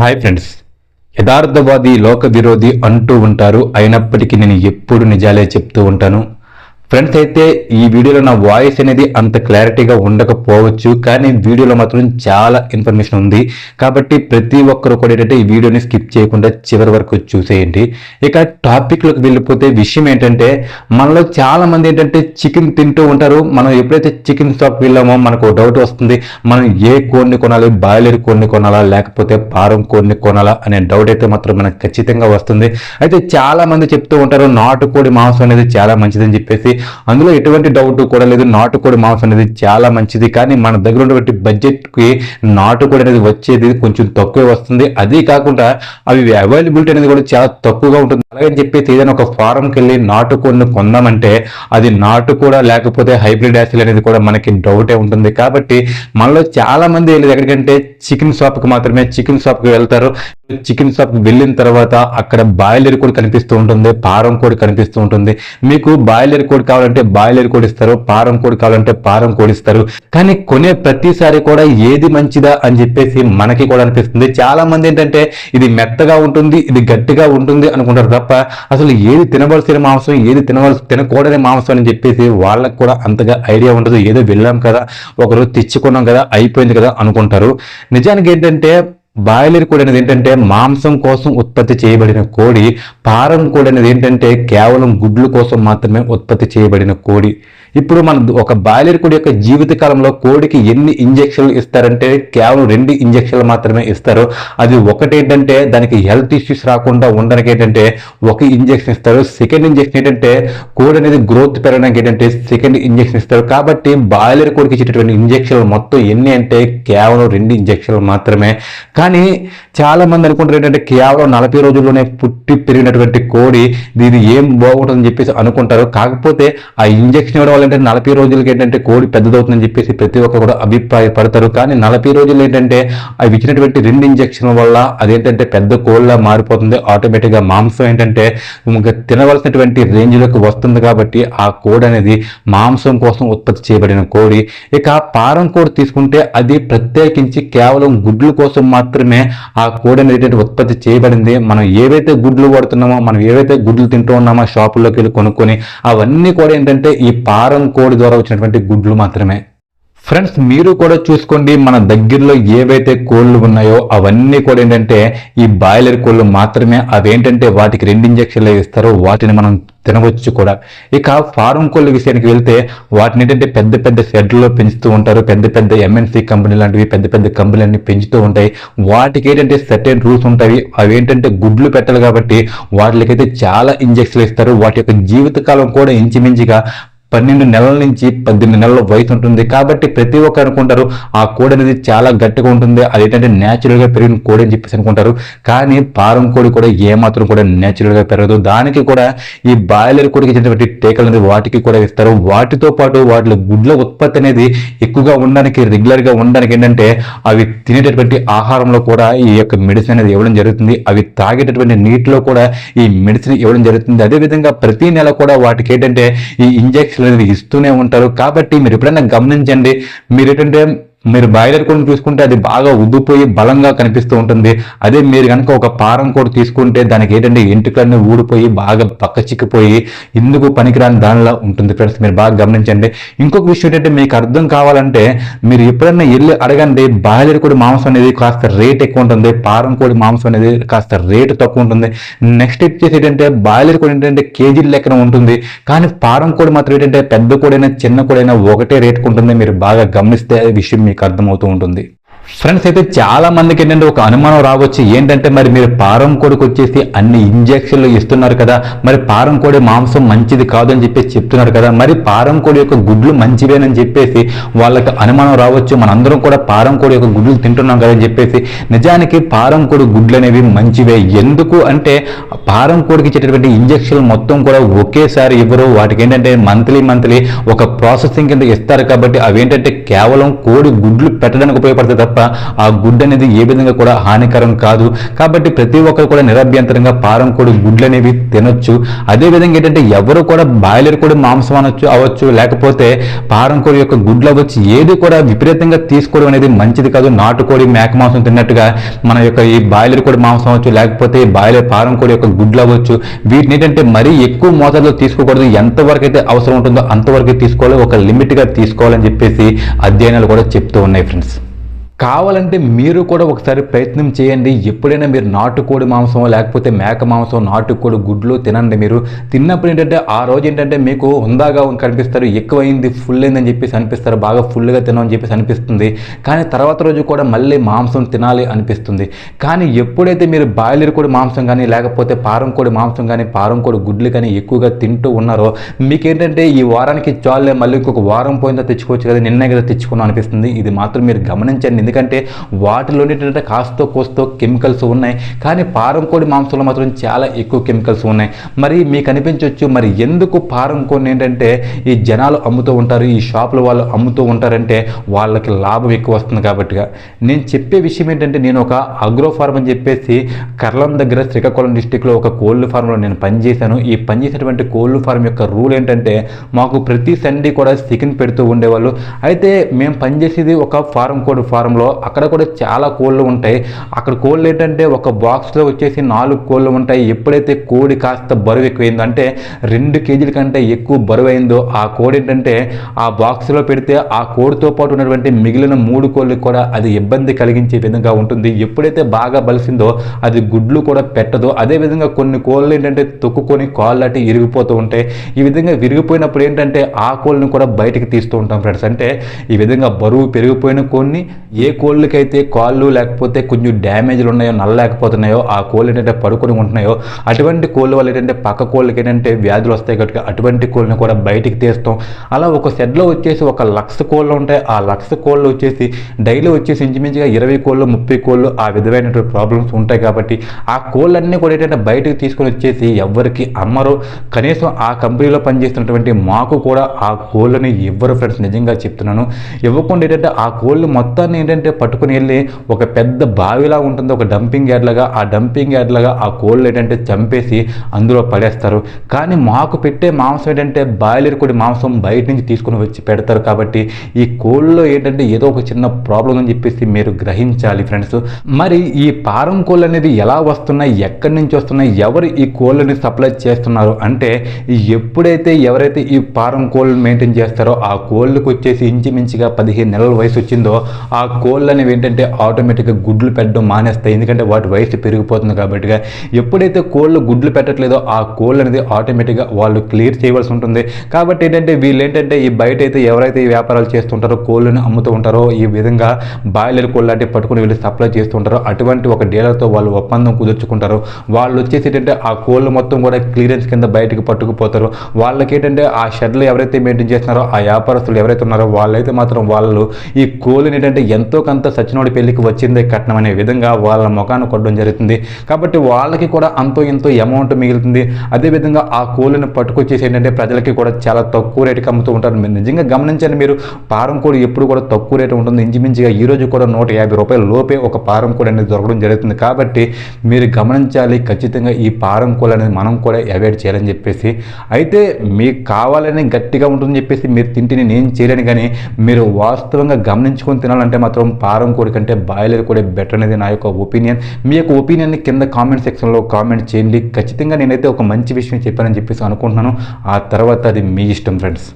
Hi friends. Yatharthavadi లోక విరోధి అంటూ ఉంటారు. అయినప్పటికీ నేను ఎప్పుడు నిజాలే చెప్తూ ఉంటాను. ఫ్రెండ్స్ అయితే ఈ వీడియోలో నా వాయిస్ అనేది అంత క్లారిటీగా ఉండకపోవచ్చు కానీ వీడియోలో మాత్రం చాలా ఇన్ఫర్మేషన్ ఉంది. కాబట్టి ప్రతి ఒక్కరు కూడా ఏంటంటే ఈ వీడియోని స్కిప్ చేయకుండా చివరి వరకు చూసేయండి. ఇక టాపిక్లోకి వెళ్ళిపోతే విషయం ఏంటంటే మనలో చాలా మంది ఏంటంటే చికెన్ తింటూ ఉంటారు. మనం ఎప్పుడైతే చికెన్ షాప్ వెళ్ళామో మనకు డౌట్ వస్తుంది. మనం ఏ కోడిని కొనాలి? బాయిలర్ కోడిని కొనాలా? లేకపోతే పారం కోడిని కొనాలా? అనే డౌట్ అయితే మాత్రం మనకు ఖచ్చితంగా వస్తుంది. అయితే చాలా మంది చెప్తూ ఉంటారు నాటుకోడి మాంసం అనేది చాలా మంచిదని చెప్పేసి. అందులో ఎటువంటి డౌట్ కూడా లేదు. నాటుకోడి మాంసం అనేది చాలా మంచిది. కానీ మన దగ్గర ఉన్నటువంటి బడ్జెట్కి నాటుకోడి అనేది వచ్చేది కొంచెం తక్కువే వస్తుంది. అదే కాకుండా అవి అవైలబిలిటీ అనేది కూడా చాలా తక్కువగా ఉంటుంది. అలాగని చెప్పేసి ఏదైనా ఒక ఫారంకి వెళ్ళి నాటుకోడిని కొందామంటే అది నాటుకోడ లేకపోతే హైబ్రిడ్ యాసిల్ అనేది కూడా మనకి డౌటే ఉంటుంది. కాబట్టి మనలో చాలా మంది వెళ్ళేది ఎక్కడికంటే చికెన్ షాప్కి మాత్రమే చికెన్ షాప్కి వెళ్తారు. చికెన్ షాప్ వెళ్ళిన తర్వాత అక్కడ బాయిలర్ కోడి కనిపిస్తూ ఉంటుంది పారం కోడి కనిపిస్తూ ఉంటుంది. మీకు బాయిలర్ కోడి కావాలంటే బాయిలర్ కోడి ఇస్తారు పారం కోడి కావాలంటే పారం కోడి ఇస్తారు. కానీ కొనే ప్రతిసారి కూడా ఏది మంచిదా అని చెప్పేసి మనకి కూడా అనిపిస్తుంది. చాలా మంది ఏంటంటే ఇది మెత్తగా ఉంటుంది ఇది గట్టిగా ఉంటుంది అనుకుంటారు తప్ప అసలు ఏది తినవలసిన మాంసం ఏది తినవలసి తినకూడని మాంసం అని చెప్పేసి వాళ్ళకి కూడా అంతగా ఐడియా ఉండదు. ఏదో వెళ్ళాం కదా ఒకరోజు తెచ్చుకున్నాం కదా అయిపోయింది కదా అనుకుంటారు. నిజానికి ఏంటంటే బాయిలర్ కోడి అనేది ఏంటంటే మాంసం కోసం ఉత్పత్తి చేయబడిన కోడి పారం కోడి అనేది ఏంటంటే కేవలం గుడ్లు కోసం మాత్రమే ఉత్పత్తి చేయబడిన కోడి. ఇప్పుడు మన ఒక బాయిలర్ కోడి యొక్క జీవిత కాలంలో కోడికి ఎన్ని ఇంజెక్షన్లు ఇస్తారంటే కేవలం రెండు ఇంజెక్షన్లు మాత్రమే ఇస్తారు. అది ఒకటి ఏంటంటే దానికి హెల్త్ ఇష్యూస్ రాకుండా ఉండడానికి ఏంటంటే ఒక ఇంజెక్షన్ ఇస్తారు. సెకండ్ ఇంజెక్షన్ ఏంటంటే కోడి అనేది గ్రోత్ పెరగడానికి ఏంటంటే సెకండ్ ఇంజక్షన్ ఇస్తారు. కాబట్టి బాయిలర్ కోడికి ఇచ్చేటటువంటి ఇంజెక్షన్లు మొత్తం ఎన్ని అంటే కేవలం రెండు ఇంజెక్షన్లు మాత్రమే. కానీ చాలా మంది అనుకుంటారు ఏంటంటే కేవలం నలభై రోజుల్లోనే పుట్టి పెరిగినటువంటి కోడి దీని ఏం బాగుంటుందని చెప్పేసి అనుకుంటారు. కాకపోతే ఆ ఇంజెక్షన్ ఇవ్వడం చెప్పాలంటే నలభై రోజులకి ఏంటంటే కోడి పెద్దదవుతుందని చెప్పేసి ప్రతి ఒక్కరు కూడా అభిప్రాయపడతారు. కానీ నలభై రోజులు ఏంటంటే అవి ఇచ్చినటువంటి రెండు ఇంజక్షన్ వల్ల అదేంటంటే పెద్ద కోళ్ళ మారిపోతుంది. ఆటోమేటిక్గా మాంసం ఏంటంటే ఇంకా తినవలసినటువంటి రేంజ్లోకి వస్తుంది కాబట్టి ఆ కోడి అనేది మాంసం కోసం ఉత్పత్తి చేయబడిన కోడి. ఇక పారం కోడి తీసుకుంటే అది ప్రత్యేకించి కేవలం గుడ్లు కోసం మాత్రమే ఆ కోడి అనేది ఉత్పత్తి చేయబడింది. మనం ఏవైతే గుడ్లు వాడుతున్నామో మనం ఏవైతే గుడ్లు తింటూ ఉన్నామో షాపుల్లోకి వెళ్ళి కొనుక్కొని అవన్నీ కూడా ఏంటంటే ఈ పార ఫారం కోడ్ ద్వారా వచ్చినటువంటి గుడ్లు మాత్రమే. ఫ్రెండ్స్ మీరు కూడా చూసుకోండి మన దగ్గరలో ఏవైతే కోళ్ళు ఉన్నాయో అవన్నీ కూడా ఏంటంటే ఈ బాయిలర్ కోళ్ళు మాత్రమే. అవేంటంటే వాటికి రెండు ఇంజక్షన్లు ఇస్తారో వాటిని మనం తినవచ్చు కూడా. ఇక ఫారం కోళ్ళ విషయానికి వెళ్తే వాటిని ఏంటంటే పెద్ద పెద్ద షెడ్లలో పెంచుతూ ఉంటారు. పెద్ద పెద్ద ఎంఎన్సీ కంపెనీ లాంటివి పెద్ద పెద్ద కంపెనీలన్నీ పెంచుతూ ఉంటాయి. వాటికి ఏంటంటే సర్టెన్ రూల్స్ ఉంటాయి. అవి ఏంటంటే గుడ్లు పెట్టాలి కాబట్టి వాటికైతే చాలా ఇంజక్షన్లు ఇస్తారు వాటి యొక్క జీవితకాలం కూడా ఇంచుమించుగా పన్నెండు నెలల నుంచి పద్దెనిమిది నెలల వయసు ఉంటుంది. కాబట్టి ప్రతి ఒక్కరు అనుకుంటారు ఆ కోడి అనేది చాలా గట్టిగా ఉంటుంది. అది ఏంటంటే న్యాచురల్గా పెరిగిన కోడి అని చెప్పేసి అనుకుంటారు. కానీ పారం కోడి కూడా ఏమాత్రం కూడా న్యాచురల్గా పెరగదు. దానికి కూడా ఈ బాయిలర్ కోడికి చెందినటువంటి టేకలు అనేది వాటికి కూడా ఇస్తారు. వాటితో పాటు వాటిలో గుడ్ల ఉత్పత్తి అనేది ఎక్కువగా ఉండడానికి రెగ్యులర్గా ఉండడానికి ఏంటంటే అవి తినేటటువంటి ఆహారంలో కూడా ఈ యొక్క మెడిసిన్ అనేది ఇవ్వడం జరుగుతుంది. అవి తాగేటటువంటి నీటిలో కూడా ఈ మెడిసిన్ ఇవ్వడం జరుగుతుంది. అదేవిధంగా ప్రతి నెల కూడా వాటికి ఏంటంటే ఈ ఇంజెక్షన్ అనేది ఇస్తూనే ఉంటారు. కాబట్టి మీరు ఎప్పుడైనా గమనించండి మీరు ఏంటంటే మీరు బాయిలర్ కోడిని చూసుకుంటే అది బాగా ఉద్దుపోయి బలంగా కనిపిస్తూ ఉంటుంది. అదే మీరు కనుక ఒక పారం కోడి తీసుకుంటే దానికి ఏంటంటే ఎంటుకలన్నీ ఊడిపోయి బాగా పక్క చిక్కిపోయి ఎందుకు పనికిరాని దానిలా ఉంటుంది ఫ్రెండ్స్. మీరు బాగా గమనించండి. ఇంకొక విషయం ఏంటంటే మీకు అర్థం కావాలంటే మీరు ఎప్పుడైనా వెళ్ళి అడగండి బాయిలర్ కోడి మాంసం అనేది కాస్త రేట్ ఎక్కువ ఉంటుంది పారం కోడి మాంసం అనేది కాస్త రేటు తక్కువ ఉంటుంది. నెక్స్ట్ వచ్చేసి ఏంటంటే బాయిలర్ కోడి ఏంటంటే కేజీల లెక్కన ఉంటుంది. కానీ పారం కోడి మాత్రం ఏంటంటే పెద్ద కోడైనా చిన్న కోడైనా ఒకటే రేటుకు ఉంటుంది. మీరు బాగా గమనిస్తే విషయం మీకు అర్థమవుతూ ఉంటుంది. ఫ్రెండ్స్ అయితే చాలా మందికి ఏంటంటే ఒక అనుమానం రావచ్చు. ఏంటంటే మరి మీరు పారం కోడికి వచ్చేసి అన్ని ఇంజక్షన్లు ఇస్తున్నారు కదా మరి పారం కోడి మాంసం మంచిది కాదు అని చెప్పేసి చెప్తున్నారు కదా మరి పారం కోడి యొక్క గుడ్లు మంచివేనని చెప్పేసి వాళ్ళకి అనుమానం రావచ్చు. మనందరం కూడా పారం కోడి యొక్క గుడ్లు తింటున్నాం కదా అని చెప్పేసి. నిజానికి పారం కోడి గుడ్లు అనేవి మంచివే. ఎందుకు అంటే పారం కోడికి ఇచ్చేటటువంటి ఇంజక్షన్లు మొత్తం కూడా ఒకేసారి ఇవ్వరు వాటికి ఏంటంటే మంత్లీ మంత్లీ ఒక ప్రాసెసింగ్ కింద ఇస్తారు కాబట్టి అవి ఏంటంటే కేవలం కోడి గుడ్లు పెట్టడానికి ఉపయోగపడతాయి తప్ప ఆ గుడ్డు అనేది ఏ విధంగా కూడా హానికరం కాదు. కాబట్టి ప్రతి ఒక్కరు కూడా నిరభ్యంతరంగా పారం కోడి గుడ్లు అనేవి తినొచ్చు. అదే విధంగా ఏంటంటే ఎవరు కూడా బాయిలర్ కోడి మాంసం అనొచ్చు అవ్వచ్చు లేకపోతే పారం కోడి యొక్క గుడ్లు అవ్వచ్చు ఏది కూడా విపరీతంగా తీసుకోవడం అనేది మంచిది కాదు. నాటుకోడి మేక మాంసం తిన్నట్టుగా మన యొక్క ఈ బాయిలర్ కోడి మాంసం అవ్వచ్చు లేకపోతే బాయిలర్ పారం కోడి యొక్క గుడ్లు అవ్వచ్చు వీటిని ఏంటంటే మరీ ఎక్కువ మోతాదులో తీసుకోకూడదు. ఎంతవరకు అయితే అవసరం ఉంటుందో అంతవరకు తీసుకోవాలి. ఒక లిమిట్గా తీసుకోవాలని చెప్పేసి అధ్యయనాలు కూడా చెప్తూ ఉన్నాయి ఫ్రెండ్స్ కావాలంటే మీరు కూడా ఒకసారి ప్రయత్నం చేయండి. ఎప్పుడైనా మీరు నాటుకోడి మాంసం లేకపోతే మేక మాంసం నాటుకోడి గుడ్లు తినండి మీరు. తిన్నప్పుడు ఏంటంటే ఆ రోజు ఏంటంటే మీకు హుందాగా కనిపిస్తారు. ఎక్కువైంది ఫుల్ అయిందని చెప్పేసి అనిపిస్తారు. బాగా ఫుల్గా తినమని చెప్పేసి అనిపిస్తుంది. కానీ తర్వాత రోజు కూడా మళ్ళీ మాంసం తినాలి అనిపిస్తుంది. కానీ ఎప్పుడైతే మీరు బాయిలర్ కోడి మాంసం కానీ లేకపోతే పారం కోడి మాంసం కానీ పారం కోడి గుడ్లు కానీ ఎక్కువగా తింటూ ఉన్నారో మీకేంటంటే ఈ వారానికి చాలే మళ్ళీ ఇంకొక వారం పోయిందా తెచ్చుకోవచ్చు కదా నిన్నే కదా తెచ్చుకున్నాం అనిపిస్తుంది. ఇది మాత్రం మీరు గమనించండి. ఎందుకంటే వాటిలో కాస్తో కోస్తో కెమికల్స్ ఉన్నాయి. కానీ పారం కోడి మాంసంలో మాత్రం చాలా ఎక్కువ కెమికల్స్ ఉన్నాయి. మరి మీకు అనిపించవచ్చు మరి ఎందుకు పారం కోడి ఏంటంటే ఈ జనాలు అమ్ముతూ ఉంటారు ఈ షాపుల వాళ్ళు అమ్ముతూ ఉంటారంటే వాళ్ళకి లాభం ఎక్కువ వస్తుంది కాబట్టిగా. నేను చెప్పే విషయం ఏంటంటే నేను ఒక అగ్రో ఫార్మ్ అని చెప్పేసి కర్లం దగ్గర శ్రీకాకుళం డిస్టిక్లో ఒక కోళ్ళు ఫార్మ్లో నేను పనిచేశాను. ఈ పనిచేసినటువంటి కోళ్ళు ఫార్మ్ యొక్క రూల్ ఏంటంటే మాకు ప్రతి సండే కూడా చికెన్ పెడుతూ ఉండేవాళ్ళు. అయితే మేము పనిచేసేది ఒక ఫారం కోడి ప్రాంతంలో అక్కడ కూడా చాలా కోళ్ళు ఉంటాయి. అక్కడ కోళ్ళు ఏంటంటే ఒక బాక్స్లో వచ్చేసి నాలుగు కోళ్ళు ఉంటాయి. ఎప్పుడైతే కోడి కాస్త బరువు ఎక్కువైందో అంటే రెండు కేజీల కంటే ఎక్కువ బరువు అయిందో ఆ కోడి ఏంటంటే ఆ బాక్స్లో పెడితే ఆ కోడితో పాటు ఉన్నటువంటి మిగిలిన మూడు కోళ్ళకి కూడా అది ఇబ్బంది కలిగించే విధంగా ఉంటుంది. ఎప్పుడైతే బాగా బలిసిందో అది గుడ్లు కూడా పెట్టదు. అదేవిధంగా కొన్ని కోళ్ళు ఏంటంటే తొక్కుకొని కాళ్ళు అటు ఇరిగిపోతూ ఉంటాయి. ఈ విధంగా విరిగిపోయినప్పుడు ఏంటంటే ఆ కోళ్ళని కూడా బయటకు తీస్తూ ఉంటాం ఫ్రెండ్స్. అంటే ఈ విధంగా బరువు పెరిగిపోయిన కొన్ని ఏ కోళ్ళకైతే కాళ్ళు లేకపోతే కొంచెం డ్యామేజ్లు ఉన్నాయో నల్లలేకపోతున్నాయో ఆ కోళ్ళు ఏంటంటే పడుకొని ఉంటున్నాయో అటువంటి కోళ్ళ వల్ల ఏంటంటే పక్క కోళ్ళకి ఏంటంటే వ్యాధులు వస్తాయి కాబట్టి అటువంటి కోళ్ళని కూడా బయటికి తీస్తాం. అలా ఒక షెడ్లో వచ్చేసి ఒక లక్ష కోళ్ళు ఉంటాయి. ఆ లక్ష కోళ్ళు వచ్చేసి డైలీ వచ్చేసి ఇంచుమించుగా ఇరవై కోళ్ళు ముప్పై కోళ్ళు ఆ విధమైనటువంటి ప్రాబ్లమ్స్ ఉంటాయి కాబట్టి ఆ కోళ్ళన్నీ కూడా ఏంటంటే బయటకు తీసుకొని వచ్చేసి ఎవరికి అమ్మరు. కనీసం ఆ కంపెనీలో పనిచేస్తున్నటువంటి మాకు కూడా ఆ కోళ్ళని ఇవ్వరు ఫ్రెండ్స్ నిజంగా చెప్తున్నాను. ఇవ్వకుండా ఏంటంటే ఆ కోళ్ళు మొత్తాన్ని ఏంటంటే పట్టుకుని వెళ్ళి ఒక పెద్ద బావిలా ఉంటుంది ఒక డంపింగ్ యార్డ్ లాగా. ఆ డంపింగ్ యార్డ్ లాగా ఆ కోళ్ళు ఏంటంటే చంపేసి అందులో పడేస్తారు. కానీ మాకు పెట్టే మాంసం ఏంటంటే బాయిలర్ కోడి మాంసం బయట నుంచి తీసుకుని వచ్చి పెడతారు కాబట్టి ఈ కోళ్ళలో ఏంటంటే ఏదో ఒక చిన్న ప్రాబ్లం అని చెప్పేసి మీరు గ్రహించాలి ఫ్రెండ్స్ మరి ఈ పారం కోళ్ళు అనేది ఎలా వస్తున్నాయి ఎక్కడి నుంచి వస్తున్నాయి ఎవరు ఈ కోళ్ళని సప్లై చేస్తున్నారు అంటే ఎప్పుడైతే ఎవరైతే ఈ పారం కోళ్ళు మెయింటైన్ చేస్తారో ఆ కోళ్ళకు వచ్చేసి ఇంచుమించుగా పదిహేను నెలల వయసు వచ్చిందో ఆ కోళ్ళు అనేవి ఏంటంటే ఆటోమేటిక్గా గుడ్లు పెట్టడం మానేస్తాయి. ఎందుకంటే వాటి వయసు పెరిగిపోతుంది కాబట్టి ఎప్పుడైతే కోళ్ళు గుడ్లు పెట్టట్లేదో ఆ కోళ్ళు అనేది ఆటోమేటిక్గా వాళ్ళు క్లియర్ చేయవలసి ఉంటుంది. కాబట్టి ఏంటంటే వీళ్ళు ఏంటంటే ఈ బయట అయితే ఎవరైతే ఈ వ్యాపారాలు చేస్తుంటారో కోళ్ళని అమ్ముతూ ఉంటారో ఈ విధంగా బాయిలర్ కోళ్ళు లాంటివి పట్టుకుని వీళ్ళు సప్లై చేస్తుంటారో అటువంటి ఒక డీలర్తో వాళ్ళు ఒప్పందం కుదుర్చుకుంటారు. వాళ్ళు వచ్చేసి ఏంటంటే ఆ కోళ్ళు మొత్తం కూడా క్లియరెన్స్ కింద బయటకు పట్టుకుపోతారు. వాళ్ళకి ఏంటంటే ఆ షెడ్లు ఎవరైతే మెయింటైన్ చేస్తున్నారో ఆ వ్యాపారస్తులు ఎవరైతే ఉన్నారో వాళ్ళైతే మాత్రం వాళ్ళు ఈ కోళ్ళని ఏంటంటే ఎంత ఎంతో కొంత సచినోడి పెళ్ళికి వచ్చిందే కట్నం అనే విధంగా వాళ్ళ ముఖాన్ని కొట్టడం జరుగుతుంది. కాబట్టి వాళ్ళకి కూడా అంతో ఎంతో అమౌంట్ మిగులుతుంది. అదేవిధంగా ఆ కోళ్ళను పట్టుకొచ్చేసి ఏంటంటే ప్రజలకి కూడా చాలా తక్కువ రేటుకి అమ్ముతూ ఉంటారు. మీరు నిజంగా గమనించండి మీరు పారం కోడి ఎప్పుడు కూడా తక్కువ రేటు ఉంటుంది. ఇంచుమించుగా ఈ రోజు కూడా నూట యాభై రూపాయల లోపే ఒక పారం కోడి అనేది దొరకడం జరుగుతుంది. కాబట్టి మీరు గమనించాలి ఖచ్చితంగా ఈ పారం కోళ్ళు అనేది మనం కూడా అవాయిడ్ చేయాలని చెప్పేసి. అయితే మీకు కావాలని గట్టిగా ఉంటుందని చెప్పేసి మీరు తింటిని నేను చేయలేను కానీ మీరు వాస్తవంగా గమనించుకొని తినాలంటే మాత్రం మాత్రం పారం కోడి కంటే బాయిలర్ కోడి బెటర్ అనేది నా యొక్క ఒపీనియన్ మీ యొక్క ఒపీనియన్ని కింద కామెంట్ సెక్షన్లో కామెంట్ చేయండి. ఖచ్చితంగా నేనైతే ఒక మంచి విషయం చెప్పానని చెప్పేసి అనుకుంటున్నాను. ఆ తర్వాత అది మీ ఇష్టం ఫ్రెండ్స్